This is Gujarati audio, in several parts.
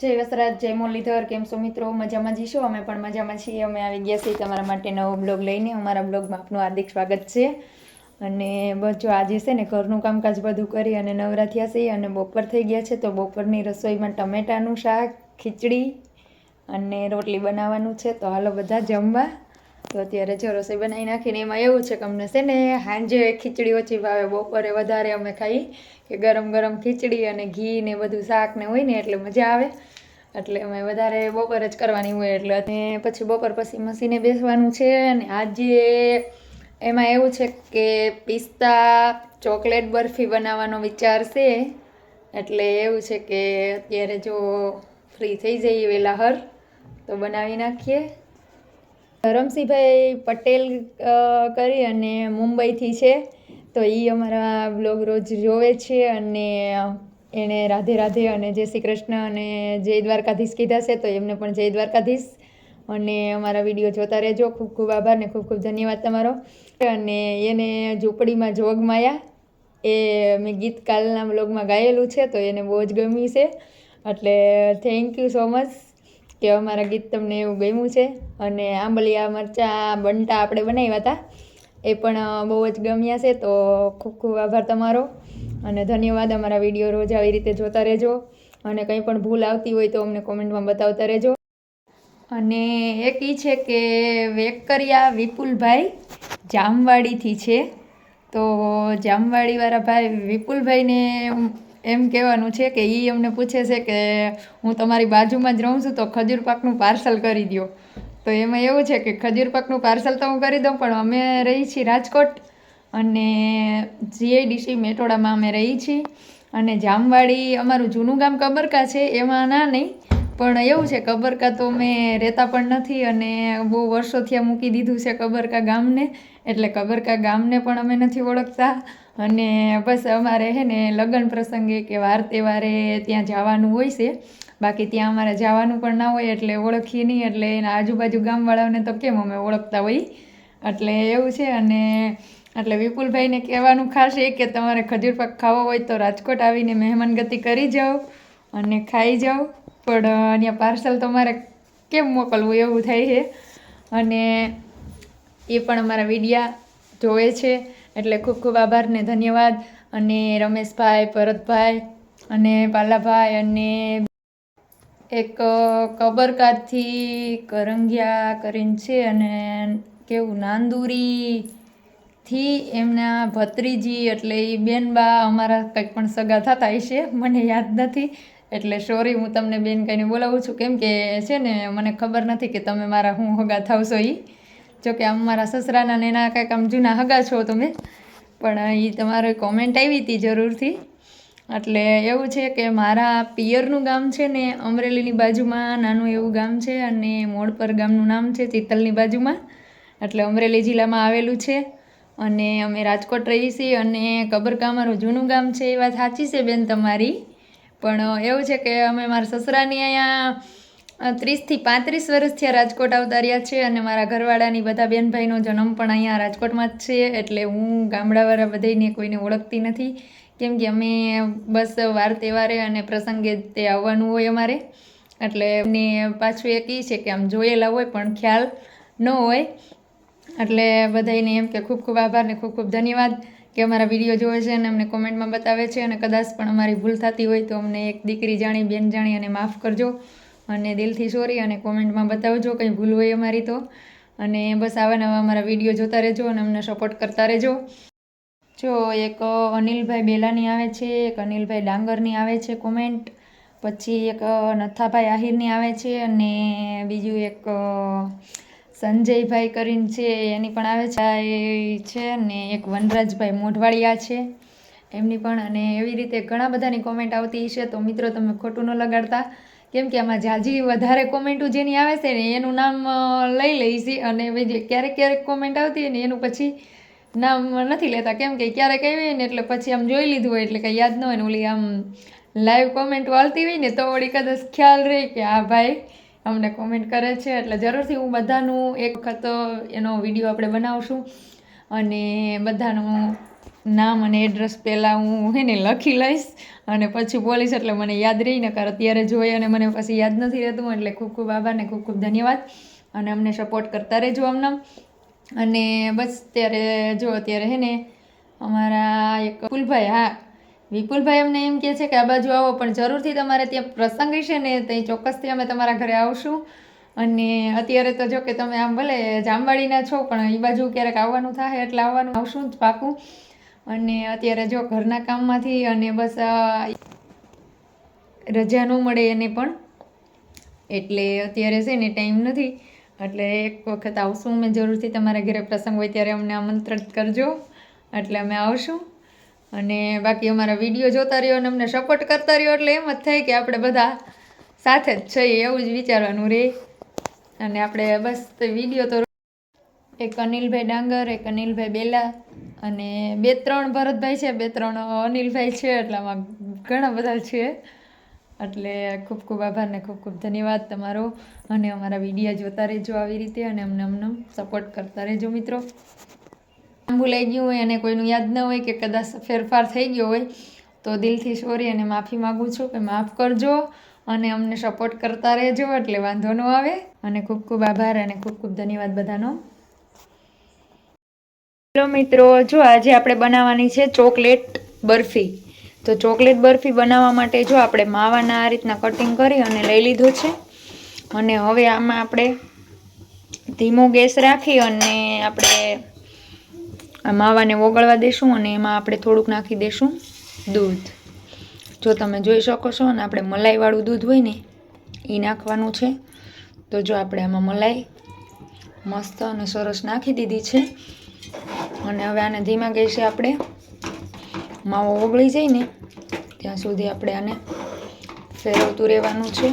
જય વસરાજ, જય મુરલીધર, કેમ છો મિત્રો? મજામાં જઈશું અમે પણ મજામાં છીએ. અમે આવી ગયા છીએ તમારા માટે નવો બ્લોગ લઈને. અમારા બ્લોગમાં આપનું હાર્દિક સ્વાગત છે. અને બચો આજે છે ને ઘરનું કામકાજ બધું કરી અને નવરા થયા છીએ અને બપોર થઈ ગયા છે, તો બપોરની રસોઈમાં ટમેટાનું શાક, ખીચડી અને રોટલી બનાવવાનું છે. તો હાલો બધા જમવા. તો અત્યારે જો રસોઈ બનાવી નાખીને એમાં એવું છે કે અમને છે ને સાંજે ખીચડી ઓછી ભાવે, બપોરે વધારે અમે ખાઈ કે ગરમ ગરમ ખીચડી અને ઘી ને બધું શાક ને હોય ને એટલે મજા આવે. એટલે અમે વધારે બપોર જ કરવાની હોય એટલે અને પછી બપોર પછી મસીને બેસવાનું છે અને આજે એમાં એવું છે કે પિસ્તા, ચોકલેટ બરફી બનાવવાનો વિચાર છે. એટલે એવું છે કે અત્યારે જો ફ્રી થઈ જઈએ વહેલા હર તો બનાવી નાખીએ. રમસીભાઈ પટેલ કરી અને મુંબઈથી છે. તો એ અમારા બ્લોગ રોજ જોવે છે અને એણે રાધે રાધે અને જય શ્રી કૃષ્ણ અને જય દ્વારકાધીશ કીધા છે, તો એમને પણ જય દ્વારકાધીશ. અને અમારા વીડિયો જોતા રહેજો. ખૂબ ખૂબ આભાર ને ખૂબ ખૂબ ધન્યવાદ તમારો. અને એને ઝૂંપડીમાં જોગ માયા. એ મેં ગીત કાલના બ્લોગમાં ગાયેલું છે, તો એને બહુ જ ગમ્યું છે. એટલે થેન્ક યુ સો મચ કે અમારા ગીત તમને એવું ગમ્યું છે? અને આંબલિયા, મરચાં, બંટા આપણે બનાવ્યા હતા. એ પણ બહુ જ ગમ્યા છે, તો ખૂબ ખૂબ આભાર તમારો. અને ધન્યવાદ, અમારા વીડિયો રોજ આવી રીતે જોતા રહેજો. અને કંઈ પણ ભૂલ આવતી હોય તો અમને કોમેન્ટમાં બતાવતા રહેજો. અને એક એ છે કે વેકરિયા વિપુલભાઈ જામવાડીથી છે. તો જામવાડીવાળા ભાઈ વિપુલભાઈને એમ કહેવાનું છે કે એ અમને પૂછે છે કે હું તમારી બાજુમાં જ રહું છું, તો ખજૂર પાકનું પાર્સલ કરી દો તો એમાં એવું છે કે ખજૂર પાકનું પાર્સલ તો હું કરી દઉં, પણ અમે રહી છીએ રાજકોટ અને જીઆઈડીસી મેટોડામાં અમે રહી છીએ. અને જામવાડી અમારું જૂનું ગામ કબરકા છે, એમાં ના નહીં, પણ એવું છે કબરકા તો મેં રહેતા પણ નથી અને બહુ વર્ષોથી મૂકી દીધું છે કબરકા ગામને, એટલે કબરકા ગામને પણ અમે નથી ઓળખતા. અને બસ અમારે હે ને લગ્ન પ્રસંગે કે વાર તહેવારે ત્યાં જવાનું હોય છે. બાકી ત્યાં અમારે જવાનું પણ ના હોય એટલે ઓળખીએ નહીં, એટલે એના આજુબાજુ ગામવાળાઓને તો કેમ અમે ઓળખતા હોય? એટલે એવું છે અને એટલે વિપુલભાઈને કહેવાનું ખાસ એ કે તમારે ખજૂર પાક ખાવો હોય તો રાજકોટ આવીને મહેમાનગતિ કરી જાઓ અને ખાઈ જાઓ. પણ અહીંયા પાર્સલ તમારે કેમ મોકલવું એવું થાય છે? અને એ પણ અમારા વિડીયા જોવે છે. એટલે ખૂબ ખૂબ આભાર ને ધન્યવાદ. અને રમેશભાઈ, ભરતભાઈ અને પાલાભાઈ અને એક કબરકાથી કરંગિયા કરીને છે અને કેવું નાંદુરીથી એમના ભત્રીજી એટલે એ બેનબા અમારા કંઈક પણ સગા થતા હશે મને યાદ નથી. એટલે સોરી હું તમને બેન કહીને બોલાવું છું. કેમ કે છે ને, મને ખબર નથી કે તમે મારા હું હગા થાવશો એ જોકે આમ મારા સસરાના ને એના કાંઈક આમ જૂના હગા છો તમે, પણ એ તમારે કોમેન્ટ આવી હતી જરૂરથી. એટલે એવું છે કે મારા પિયરનું ગામ છે ને અમરેલીની બાજુમાં નાનું એવું ગામ છે અને મોડપર ગામનું નામ છે ચિત્તલની બાજુમાં. એટલે અમરેલી જિલ્લામાં આવેલું છે અને અમે રાજકોટ રહીએ છીએ અને કબરકા અમારું જૂનું ગામ છે એ વાત સાચી છે બેન તમારી. પણ એવું છે કે અમે મારા સસરાની અહીંયા ત્રીસથી પાંત્રીસ વર્ષથી આ રાજકોટ આવતા રહ્યા છે અને મારા ઘરવાળાની બધા બેન ભાઈનો જન્મ પણ અહીંયા રાજકોટમાં જ છે, એટલે હું ગામડાવાળા બધાને કોઈને ઓળખતી નથી. કેમ કે અમે બસ વાર તહેવારે અને પ્રસંગે તે આવવાનું હોય અમારે. એટલે એમને પાછું એક એ છે કે આમ જોયેલા હોય પણ ખ્યાલ ન હોય. એટલે બધાને એમ કે ખૂબ ખૂબ આભાર ને ખૂબ ખૂબ ધન્યવાદ કે અમારા વીડિયો જોવે છે અને અમને કોમેન્ટમાં બતાવે છે અને કદાચ પણ અમારી ભૂલ થતી હોય તો અમને એક દીકરી જાણી, બેન જાણી અને માફ કરજો. અને દિલથી સોરી અને કોમેન્ટમાં બતાવજો, કંઈ ભૂલ હોય અમારી તો. અને બસ આવા નવા અમારા વીડિયો જોતા રહેજો અને અમને સપોર્ટ કરતા રહેજો. જો એક અનિલભાઈ બેલાની આવે છે, એક અનિલભાઈ ડાંગરની આવે છે કોમેન્ટ પછી એક નથાભાઈ આહિરની આવે છે અને બીજું એક સંજયભાઈ કરીને છે, એની પણ આવે છે. એ છે ને એક વનરાજભાઈ મોઢવાડિયા છે, એમની પણ. અને એવી રીતે ઘણા બધાની કોમેન્ટ આવતી છે તો મિત્રો તમે ખોટું ન લગાડતા. કેમ કે આમાં જાજી વધારે કોમેન્ટો જેની આવે છે ને, એનું નામ લઈ લઈ છે અને ક્યારેક ક્યારેક કોમેન્ટ આવતી હોય ને, એનું પછી નામ નથી લેતા. કેમ કે ક્યારેક આવી હોય ને, એટલે પછી આમ જોઈ લીધું હોય, એટલે કંઈ યાદ ન હોય ને, ઓલી આમ લાઈવ કોમેન્ટ વાળતી હોય ને, તો વળી કદાચ ખ્યાલ રહે કે આ ભાઈ અમને કોમેન્ટ કરે છે. એટલે જરૂરથી હું બધાનું એક વખત એનો વીડિયો આપણે બનાવશું. અને બધાનું નામ અને એડ્રેસ પહેલાં હું એને લખી લઈશ. અને પછી બોલીશ એટલે મને યાદ રહી ને અત્યારે જોઈ અને મને પછી યાદ નથી રહેતું, એટલે ખૂબ ખૂબ આભાર ને ખૂબ ખૂબ ધન્યવાદ. અને અમને સપોર્ટ કરતા રહેજો અમને. અને બસ ત્યારે જો અત્યારે હે ને અમારા એક કુલભાઈ હા, વિપુલભાઈ અમને એમ કહે છે કે આ બાજુ આવો, પણ જરૂરથી તમારે ત્યાં પ્રસંગ હશે ને તો ચોક્કસથી અમે તમારા ઘરે આવશું. અને અત્યારે તો જો કે તમે આમ ભલે જામવાડીના છો, પણ એ બાજુ ક્યારેક આવવાનું થાય એટલે આવવાનું આવશું જ પાકું. અને અત્યારે જો ઘરના કામમાંથી અને બસ રજા ન મળે એને પણ. એટલે અત્યારે છે ને ટાઈમ નથી. એટલે એક વખત આવશું અમે જરૂરથી તમારા ઘરે પ્રસંગ હોય ત્યારે અમને આમંત્રિત કરજો. એટલે અમે આવશું. અને બાકી અમારા વીડિયો જોતા રહ્યો અને અમને સપોર્ટ કરતા રહ્યો એટલે એમ જ થાય કે આપણે બધા સાથે જ છીએ એવું જ વિચારવાનું રહે અને આપણે બસ વીડિયો તો એક અનિલભાઈ ડાંગર, એક અનિલભાઈ બેલા અને બે ત્રણ ભરતભાઈ છે, બે ત્રણ અનિલભાઈ છે એટલામાં ઘણા બધા છે. એટલે ખૂબ ખૂબ આભાર ને ખૂબ ખૂબ ધન્યવાદ તમારો. અને અમારા વિડીયા જોતા રહેજો આવી રીતે અને અમને અમને સપોર્ટ કરતા રહેજો મિત્રો. ભૂલાઈ ગયું હોય અને કોઈનું યાદ ન હોય કે કદાચ ફેરફાર થઈ ગયો હોય, તો દિલથી સોરી અને માફી માગું છું કે માફ કરજો અને અમને સપોર્ટ કરતા રહેજો એટલે વાંધો ન આવે. અને ખૂબ ખૂબ આભાર અને ખૂબ ખૂબ ધન્યવાદ બધાનો. હેલો મિત્રો, જો આજે આપણે બનાવવાની છે ચોકલેટ બરફી. તો ચોકલેટ બરફી બનાવવા માટે જો આપણે માવાના આ રીતના કટિંગ કરી અને લઈ લીધું છે. અને હવે આમાં આપણે ધીમો ગેસ રાખી અને આપણે માવાને ઓગળવા દેશું અને એમાં આપણે થોડુંક નાખી દેશું દૂધ. જો તમે જોઈ શકો છો અને આપણે મલાઈવાળું દૂધ હોય ને એ નાખવાનું છે. તો જો આપણે આમાં મલાઈ મસ્ત અને સરસ નાખી દીધી છે. અને હવે આને ધીમા ગેસે આપણે. માવો ઓગળી જાય ને, ત્યાં સુધી આપણે આને ફેરવતું રહેવાનું છે.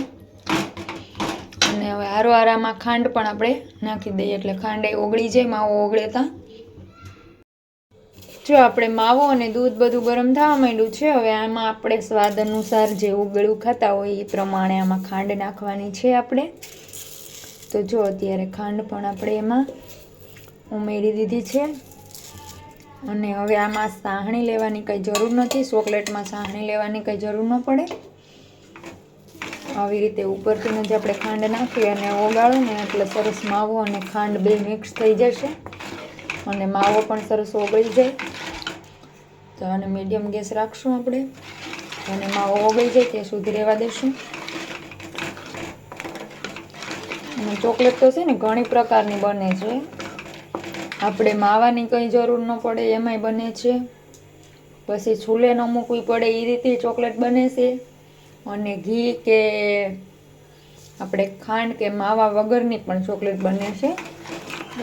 અને હવે હારો હારામાં ખાંડ પણ આપણે નાખી દઈએ, એટલે ખાંડ એ ઓગળી જાય, માવો ઓગળે ત્યાં જો આપણે માવો અને દૂધ બધું ગરમ થવા માંડ્યું છે, હવે આમાં આપણે સ્વાદ અનુસાર જે ઉગળું ખાતા હોય એ પ્રમાણે આમાં ખાંડ નાખવાની છે આપણે. તો જો અત્યારે ખાંડ પણ આપણે એમાં ઉમેરી દીધી છે. અને હવે આમાં સાહણી લેવાની કંઈ જરૂર નથી. ચોકલેટમાં સાહણી લેવાની કંઈ જરૂર ન પડે. આવી રીતે ઉપરથી જ આપણે ખાંડ નાખી અને ઓગાળો ને એટલે સરસ માવો અને ખાંડ બે મિક્સ થઈ જશે. અને માવો પણ સરસ ઓગળી જાય. તો આને મીડિયમ ગેસ રાખશું આપણે. અને માવો ઓગળી જાય ત્યાં સુધી રહેવા દઈશું અને ચોકલેટ તો છે ને ઘણી પ્રકારની બને છે. આપણે માવાની કંઈ જરૂર ન પડે, એમાંય બને છે. પછી છૂલે ન મૂકવી પડે એ રીતે ચોકલેટ બને છે. અને ઘી કે આપણે ખાંડ કે માવા વગરની પણ ચોકલેટ બને છે.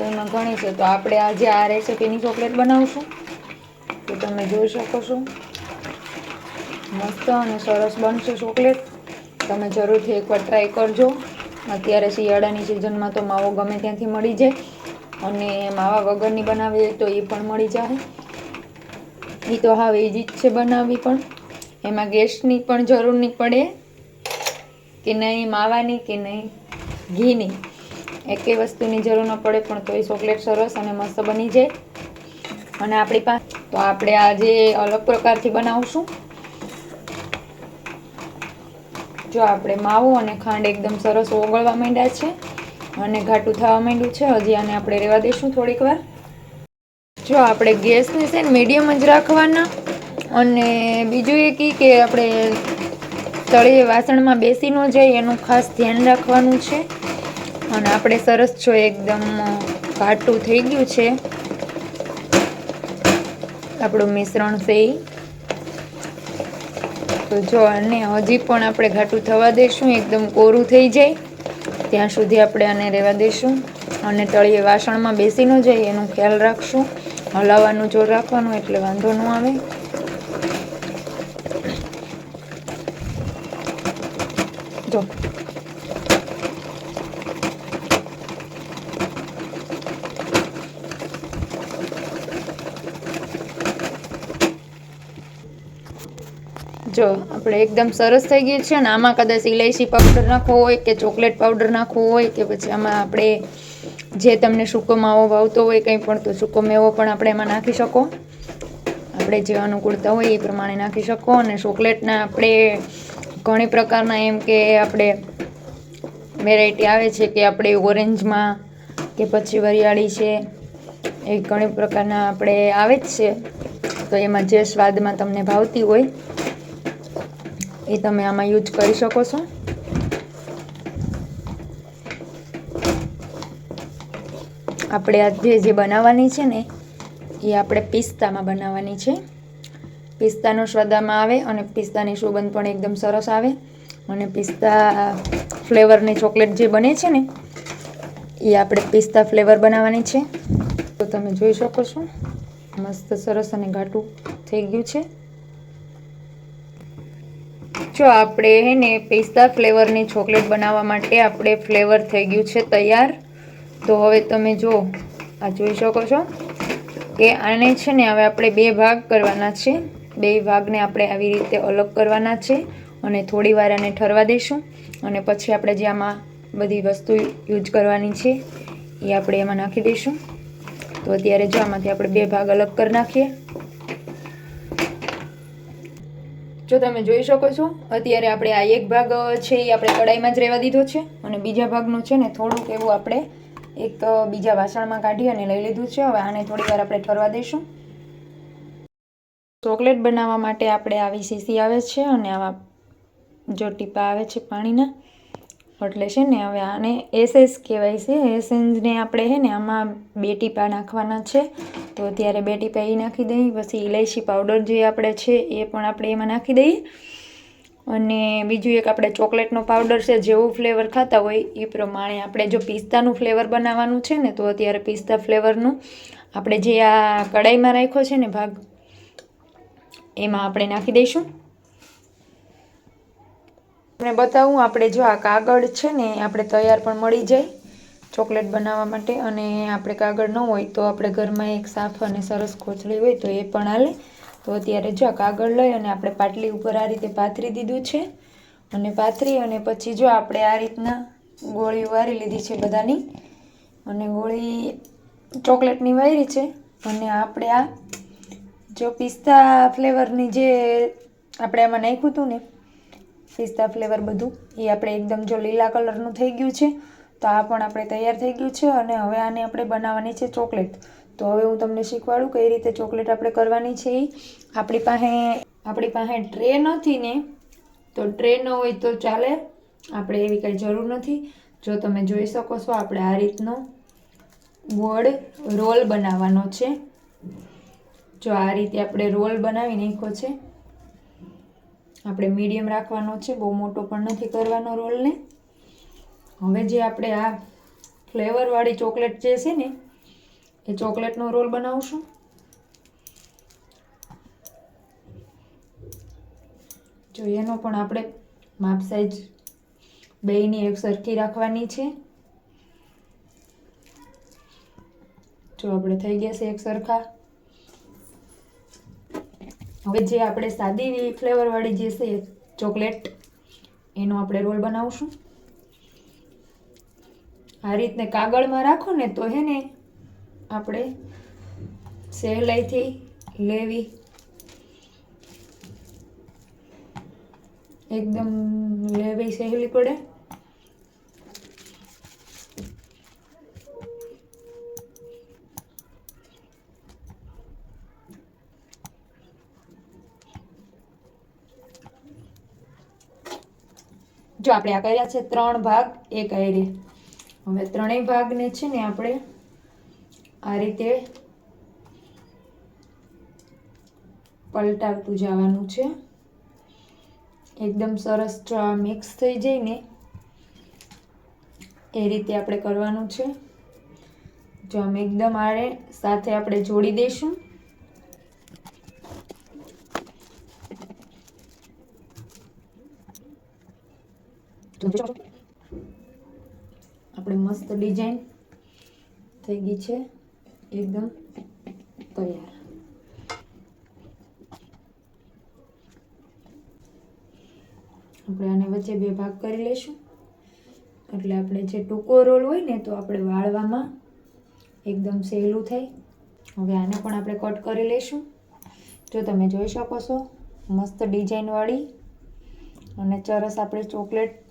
એમાં ઘણી છે. તો આપણે આજે આ રેસીપીની ચોકલેટ બનાવશું. તો તમે જોઈ શકો છો. મસ્ત અને સરસ બનશે ચોકલેટ. તમે જરૂરથી એકવાર ટ્રાય કરજો. અત્યારે શિયાળાની સિઝનમાં તો માવો ગમે ત્યાંથી મળી જાય. અને માવા વગરની બનાવી હોય તો એ પણ મળી જાય એ તો હા ઇઝી જ છે બનાવવી પણ. એમાં ગેસની પણ જરૂર નહીં પડે કે નહીં માવાની કે નહીં ઘીની. એકે વસ્તુની જરૂર ન પડે પણ તોય ચોકલેટ સરસ અને મસ્ત બની જાય. અને આપણી પાસે તો આપણે આજે અલગ પ્રકારથી બનાવશું. જો આપણે માવો અને ખાંડ એકદમ સરસ ઓગળવા માંડ્યા છે. અને ઘાટું થવા માંડ્યું છે. હજી આને આપણે રહેવા દઈશું થોડીક વાર. જો આપણે ગેસને છે ને મીડિયમ જ રાખવાના. અને બીજું એ કી આપણે તળીએ વાસણમાં બેસી ન જાય, એનું ખાસ ધ્યાન રાખવાનું છે. અને આપણે સરસ જો એકદમ ઘાટું થઈ ગયું છે. આપણું મિશ્રણ છે તો જો અને હજી પણ આપણે ઘાટું થવા દઈશું, એકદમ કોરું થઈ જાય. ત્યાં સુધી આપણે આને રહેવા દઈશું અને તળીએ વાસણમાં બેસી ન જાય એનું ખ્યાલ રાખશું. હલાવવાનું જોર રાખવાનું એટલે વાંધો ન આવે. જો. જો આપણે એકદમ સરસ થઈ ગયું છે ને, આમાં કદાચ ઇલાયચી પાવડર નાખવો હોય કે ચોકલેટ પાવડર નાખવો હોય કે પછી આમાં આપણે જે તમને સૂકો માવો ભાવતો હોય કંઈ પણ, તો સૂકો મેવો પણ આપણે એમાં નાખી શકો. આપણે જે અનુકૂળતા હોય એ પ્રમાણે નાખી શકો અને ચોકલેટના આપણે ઘણી પ્રકારના એમ કે આપણે વેરાયટી આવે છે કે આપણે ઓરેન્જમાં કે પછી વરિયાળી છે, એ ઘણી પ્રકારના આપણે આવે જ છે. તો એમાં જે સ્વાદમાં તમને ભાવતી હોય એ તમે આમાં યુઝ કરી શકો છો. આપણે આજે જે બનાવવાની છે ને, એ આપણે પિસ્તામાં બનાવવાની છે. પિસ્તાનો સ્વાદામાં આવે અને પિસ્તાની સુગંધ પણ એકદમ સરસ આવે. અને પિસ્તા ફ્લેવરની ચોકલેટ જે બને છે ને, એ આપણે પિસ્તા ફ્લેવર બનાવવાની છે. તો તમે જોઈ શકો છો. મસ્ત સરસ અને ઘાટું થઈ ગયું છે. જો આપણે હે ને પિસ્તા ફ્લેવરની ચોકલેટ બનાવવા માટે આપણે ફ્લેવર થઈ ગયું છે તૈયાર. તો હવે તમે જો, આ જોઈ શકો છો કે આને છે ને હવે આપણે બે ભાગ કરવાના છે. બે ભાગને આપણે આવી રીતે અલગ કરવાના છે અને થોડી વાર આને ઠરવા દઈશું અને પછી આપણે જે આમાં બધી વસ્તુ યુઝ કરવાની છે, એ આપણે એમાં નાખી દઈશું તો અત્યારે જો આમાંથી આપણે બે ભાગ અલગ કરી નાખીએ. જો તમે જોઈ શકો છો, અત્યારે આપણે આ એક ભાગ છે એ આપણે કડાઈમાં જ રહેવા દીધો છે અને બીજા ભાગનું છે ને થોડુંક એવું આપણે એક બીજા વાસણમાં કાઢી અને લઈ લીધું છે. હવે આને થોડી વાર આપણે ઠરવા દઈશું. ચોકલેટ બનાવવા માટે આપણે આવી સીસી આવે છે અને આવા જો ટીપા આવે છે પાણીના. એટલે છે ને હવે આને એસેસ કહેવાય છે. એસેન્સને આપણે છે ને આમાં બે ટીપા નાખવાના છે. તો અત્યારે બે ટીપા એ નાખી દઈએ, પછી ઇલાયચી પાવડર જે આપણે છે એ પણ આપણે એમાં નાખી દઈએ. અને બીજું એક આપણે ચોકલેટનો પાવડર છે, જેવું ફ્લેવર ખાતા હોય એ પ્રમાણે આપણે જો પિસ્તાનું ફ્લેવર બનાવવાનું છે ને, તો અત્યારે પિસ્તા ફ્લેવરનું આપણે જે આ કડાઈમાં રાખ્યો છે ને ભાગ, એમાં આપણે નાખી દઈશું. આપણે બતાવું, આપણે જો આ કાગળ છે ને, આપણે તૈયાર પણ મળી જાય ચોકલેટ બનાવવા માટે. અને આપણે કાગળ ન હોય તો આપણે ઘરમાં એક સાફ અને સરસ કોથળી હોય તો એ પણ હાલે. તો અત્યારે જો આ કાગળ લઈ અને આપણે પાટલી ઉપર આ રીતે પાથરી દીધું છે. અને પાથરી અને પછી જો આપણે આ રીતના ગોળી વારી લીધી છે બધાની. અને ગોળી ચોકલેટની વારી છે. અને આપણે આ જો પિસ્તા ફ્લેવરની જે આપણે આમાં નાખ્યું હતું ને પિસ્તા ફ્લેવર બધું, એ આપણે એકદમ જો લીલા કલરનું થઈ ગયું છે, તો આ પણ આપણે તૈયાર થઈ ગયું છે અને હવે આને આપણે બનાવવાની છે ચોકલેટ. તો હવે હું તમને શીખવાડું કઈ રીતે ચોકલેટ આપણે કરવાની છે એ આપણી પાસે આપણી પાસે ટ્રે નથી ને, તો ટ્રે ન હોય તો ચાલે, આપણે એવી કંઈ જરૂર નથી. જો તમે જોઈ શકો છો, આપણે આ રીતનો ગોળ રોલ બનાવવાનો છે. જો આ રીતે આપણે રોલ બનાવી નાખ્યો છે. આપણે મીડિયમ રાખવાનો છે, બહુ મોટો પણ નથી કરવાનો રોલને. હવે જે આપણે આ ફ્લેવરવાળી ચોકલેટ જે છે ને, એ ચોકલેટનો રોલ બનાવશું. જો એનો પણ આપણે માપ સાઈઝ બેયની એક સરખી રાખવાની છે. જો આપણે થઈ ગયા છે એક સરખા. હવે જે આપણે સાદી ફ્લેવરવાળી જે છે ચોકલેટ એનો આપણે રોલ બનાવશું. આ રીતને કાગળમાં રાખો ને તો હે ને આપણે સહેલાઈથી લેવી. એકદમ લેવી સહેલી પડે. જો આપણે આ કર્યા છે ત્રણ ભાગ એક આયરે હવે ત્રણેય ભાગને છે ને આપણે આ રીતે પલટાવતું જવાનું છે. એકદમ સરસ મિક્સ થઈ જાય ને. એ રીતે આપણે કરવાનું છે. જો આમ એકદમ આડે સાથે આપણે જોડી દઈશું. આપણે મસ્ત ડિઝાઇન થઈ ગઈ છે, એકદમ તૈયાર. આપણે આને વચ્ચે બે ભાગ કરી લઈશું. એટલે આપણે જે ટૂંકો રોલ હોય ને, તો આપણે વાળવામાં એકદમ સહેલું થાય. હવે આને પણ આપણે કટ કરી લઈશું. જો તમે જોઈ શકો છો, મસ્ત ડિઝાઇનવાળી અને ચરસ આપણે ચોકલેટ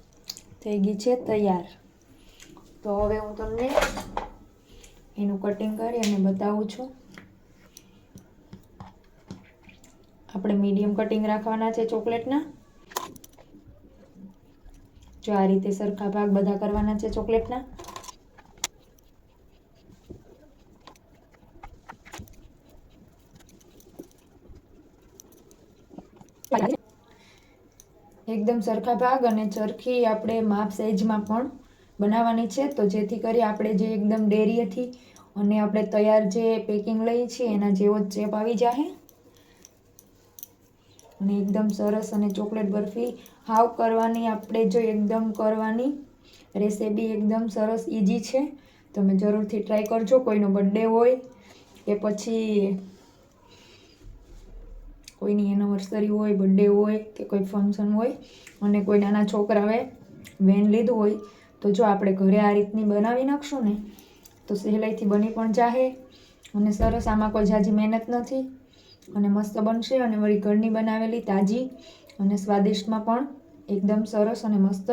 થઈ ગઈ છે તૈયાર. તો હવે હું તમને એનું કટિંગ કરી અને બતાવું છું. આપણે મીડિયમ કટિંગ રાખવાના છે ચોકલેટના જો આ રીતે સરખા ભાગ બધા કરવાના છે ચોકલેટના એકદમ સરખા ભાગ અને ચરખી આપણે માપ સાઈઝમાં પણ બનાવવાની છે. તો જેથી કરી આપણે જે એકદમ ડેરીએથી અને આપણે તૈયાર જે પેકિંગ લઈએ છીએ, એના જેવો જ ચેપ આવી જાય અને એકદમ સરસ અને ચોકલેટ બરફી હાવ કરવાની, આપણે જો એકદમ કરવાની રેસીપી એકદમ સરસ ઇઝી છે. તમે જરૂરથી ટ્રાય કરજો, કોઈનો બર્થડે હોય કે પછી કોઈની એનિવર્સરી હોય બર્થડે હોય કે કોઈ ફંક્શન હોય અને કોઈ નાના છોકરાએ વેન લીધું હોય, તો જો આપણે ઘરે આ રીતની બનાવી નાખશું ને, તો સહેલાઈથી બની પણ જાહે અને સરસ આમાં કોઈ જાજી મહેનત નથી અને મસ્ત બનશે અને વળી ઘરની બનાવેલી તાજી અને સ્વાદિષ્ટમાં પણ એકદમ સરસ અને મસ્ત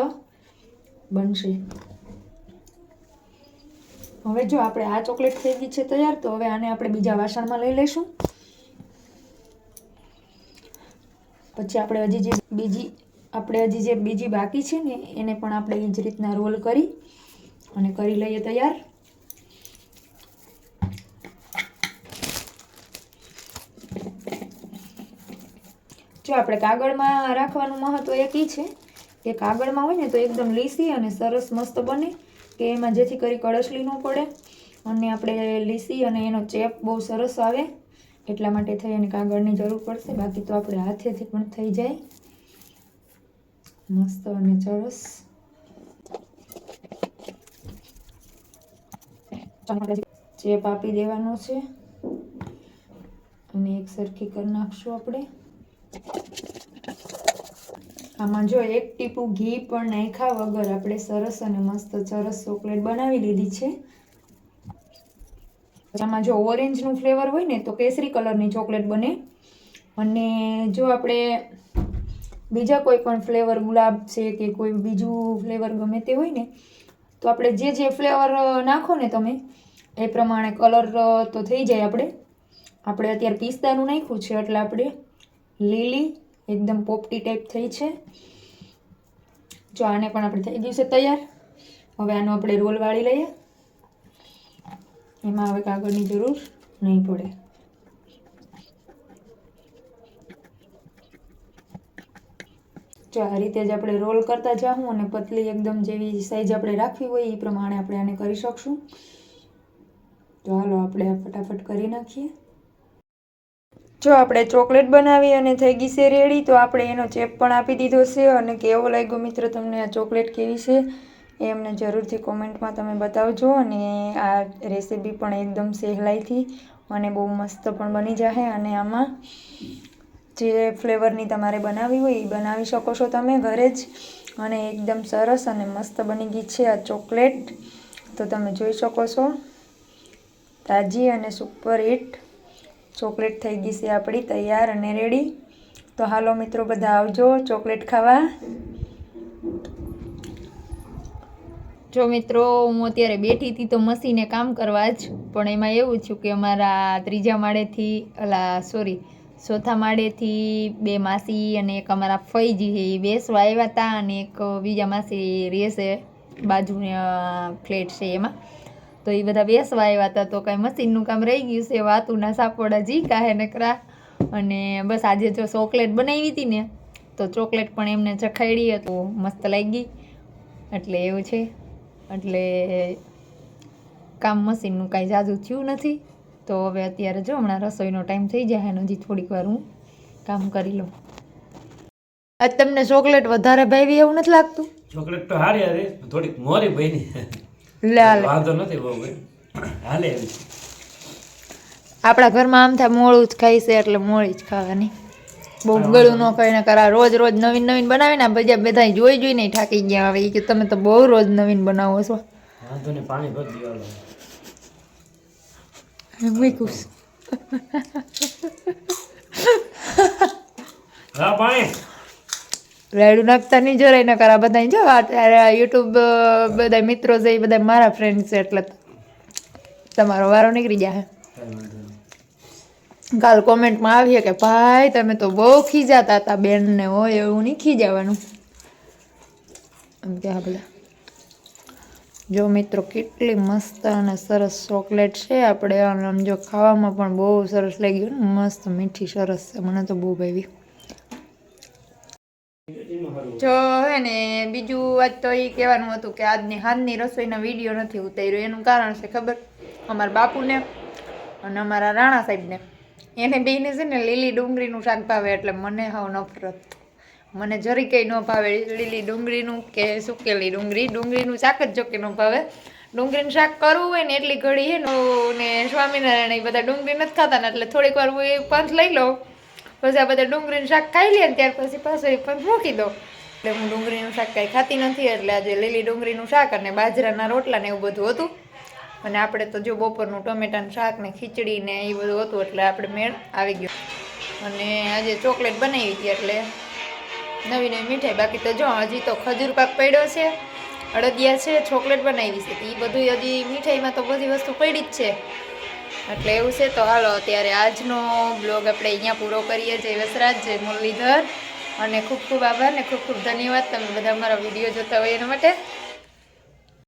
બનશે. હવે જો આપણે આ ચોકલેટ થઈ ગઈ છે તૈયાર, તો હવે આને આપણે બીજા વાસણમાં લઈ લઈશું. પછી આપણે હજી જે બીજી, આપણે હજી જે બીજી બાકી છે ને, એને પણ આપણે એ જ રીતના રોલ કરી અને કરી લઈએ તૈયાર. જો આપણે કાગળમાં રાખવાનું મહત્વ એક ઈ છે કે કાગળમાં હોય ને તો એકદમ લીસી અને સરસ મસ્ત બને, કે એમાં જેથી કરી કળશલી ન પડે. અને આપણે લીસી અને એનો ચેપ બહુ સરસ આવે. એટલા માટે થઈ અને કાગળની જરૂર પડશે. બાકી તો આપણે હાથેથી પણ થઈ જાય. મસ્ત અને સરસ. ચેપ આપી દેવાનો છે અને એક સરખી કરી નાખશું આપણે. આમાં જો એક ટીપું ઘી પણ નાખ્યા વગર આપણે સરસ અને મસ્ત સરસ ચોકલેટ બનાવી લીધી છે. આમાં જો ઓરેન્જનું ફ્લેવર હોય ને, તો કેસરી કલરની ચોકલેટ બને. અને જો આપણે બીજા કોઈ પણ ફ્લેવર ગુલાબ છે કે કોઈ બીજું ફ્લેવર ગમે તે હોય ને, તો આપણે જે જે ફ્લેવર નાખો ને તમે, એ પ્રમાણે કલર તો થઈ જાય આપણે. આપણે અત્યારે પિસ્તાનું નાખ્યું છે, એટલે આપણે લીલી એકદમ પોપટી ટાઈપ થઈ છે. જો આને પણ આપણે થઈ ગયું છે તૈયાર. હવે આનો આપણે રોલ વાળી લઈએ. એમાં હવે કાગળની જરૂર નહીં પડે. જો આ રીતે જ આપણે રોલ કરતા જાઉં અને પતલી એકદમ જેવી સાઈઝ આપણે રાખવી હોય એ પ્રમાણે આપણે આને કરી શકશું. તો હાલો આપણે ફટાફટ કરી નાખીએ. જો આપણે ચોકલેટ બનાવી અને થઈ ગઈ છે રેડી તો આપણે એનો ચેપ પણ આપી દીધો છે. અને કેવો લાગ્યો મિત્ર તમને આ ચોકલેટ કેવી છે? એ અમને જરૂરથી કોમેન્ટમાં તમે બતાવજો અને આ રેસીપી પણ એકદમ સહેલાઈથી અને બહુ મસ્ત પણ બની જશે અને આમાં જે ફ્લેવરની તમારે બનાવવી હોય એ બનાવી શકો છો તમે ઘરે જ. અને એકદમ સરસ અને મસ્ત બની ગઈ છે આ ચોકલેટ. તો તમે જોઈ શકો છો. તાજી અને સુપર હિટ ચોકલેટ થઈ ગઈ છે આપણી, તૈયાર અને રેડી. તો હાલો મિત્રો બધા આવજો ચોકલેટ ખાવા. જો મિત્રો, હું અત્યારે બેઠી હતી તો મસીને કામ કરવા જ, પણ એમાં એવું થયું કે અમારા ત્રીજા માળેથી, અલા સોરી ચોથા માળેથી બે માસી અને એક અમારા ફઈજી છે એ બેસવા આવ્યા હતા અને એક બીજા માસી રહેશે બાજુના ફ્લેટ છે એમાં. તો એ બધા બેસવા આવ્યા હતા તો કાંઈ મશીનનું કામ રહી ગયું છે, વાતુના સાપોડા જી કાહે નકરા. અને બસ આજે જો ચોકલેટ બનાવી હતી ને, તો ચોકલેટ પણ એમને ચખાડી હતું મસ્ત લાગી. એટલે એવું છે. એટલે કામ મશીનનું કાંઈ જાજુ થયું નથી. તો હવે અત્યારે જો હમણાં રસોઈનો ટાઈમ થઈ જાય અને હજી થોડીક વાર હું કામ કરી લઉં. આજ તમને ચોકલેટ વધારે ભાવી એવું નથી લાગતું? ચોકલેટ તો હારી હારી થોડીક મોરી હાલે. વાંધો નથી બહુ ભાઈ. હાલે આપણા ઘરમાં આમ થાય મોળું જ ખાઈ છે એટલે મોળી જ ખાવાની. બહુ ગળું ન કહીને કરા રોજ રોજ નવીન નવીન બનાવીને બધા બધા જોઈ જોઈને થાકી ગયા હવે. કે તમે તો બહુ રોજ નવીન બનાવો છો. પાણી ભરી પાણી. રેડું નાખતા નહીં જરાય ન કરા બધા જો અત્યારે યુટ્યુબ બધા મિત્રો છે એ બધા મારા ફ્રેન્ડ છે એટલે તમારો વારો નીકળી જાય. કાલ કોમેન્ટમાં આવીએ કે, ભાઈ, તમે તો બહુ ખીજાતા હતા બેનને હોય એવું નહીં ખીજાવાનું. એમ કે, હા, ભલે. જો મિત્રો, કેટલી મસ્ત અને સરસ ચોકલેટ છે. આપણે આમ જો ખાવામાં પણ બહુ સરસ લાગી ને, મસ્ત મીઠી, સરસ છે. મને તો બહુ ભાવી. જો હે ને, બીજું વાત તો એ કહેવાનું હતું કે, આજની હાલની રસોઈનો વીડિયો નથી ઉતાર્યો. એનું કારણ છે ખબર? અમારા બાપુને અને અમારા રાણા સાહેબને. એને બેને છે ને લીલી ડુંગળીનું શાક ભાવે એટલે મને હાવ નફરત. મને જરી કંઈ ન ભાવે. લીલી ડુંગળીનું કે સુકેલી ડુંગળી? ડુંગળીનું શાક જ જોકે ન ભાવે. ડુંગળીનું શાક કરવું હોય ને એટલી ઘડી હે ને સ્વામિનારાયણ એ બધા ડુંગળી નથી ખાતા ને એટલે થોડીક વાર હું એ પંથ લઈ લઉં. પછી આ બધા ડુંગળીનું શાક ખાઈ લે ત્યાર પછી પાછું એ પંથ મૂકી દો એટલે હું ડુંગળીનું શાક કાંઈ ખાતી નથી એટલે આજે લીલી ડુંગળીનું શાક અને બાજરાના રોટલા ને એવું બધું હતું. અને આપણે તો જો બપોરનું ટમેટાનું શાક ને ખીચડી ને એ બધું હતું એટલે આપણે મેળ આવી ગયો. અને આજે ચોકલેટ બનાવી હતી એટલે નવી નવી મીઠાઈ. બાકી તો જો, હજી તો ખજૂર પાક પડ્યો છે, અડદિયા છે, ચોકલેટ બનાવી છે. એ બધું હજી મીઠાઈમાં તો બધી વસ્તુ પડી જ છે. એટલે એવું છે, તો હાલો અત્યારે આજનો બ્લોગ આપણે અહીંયા પૂરો કરીએ. જય વસરાજ, જય મુરલીધર. અને ખૂબ ખૂબ આભાર ને ખૂબ ખૂબ ધન્યવાદ. તમે બધા અમારા વીડિયો જોતા હોય એના માટે.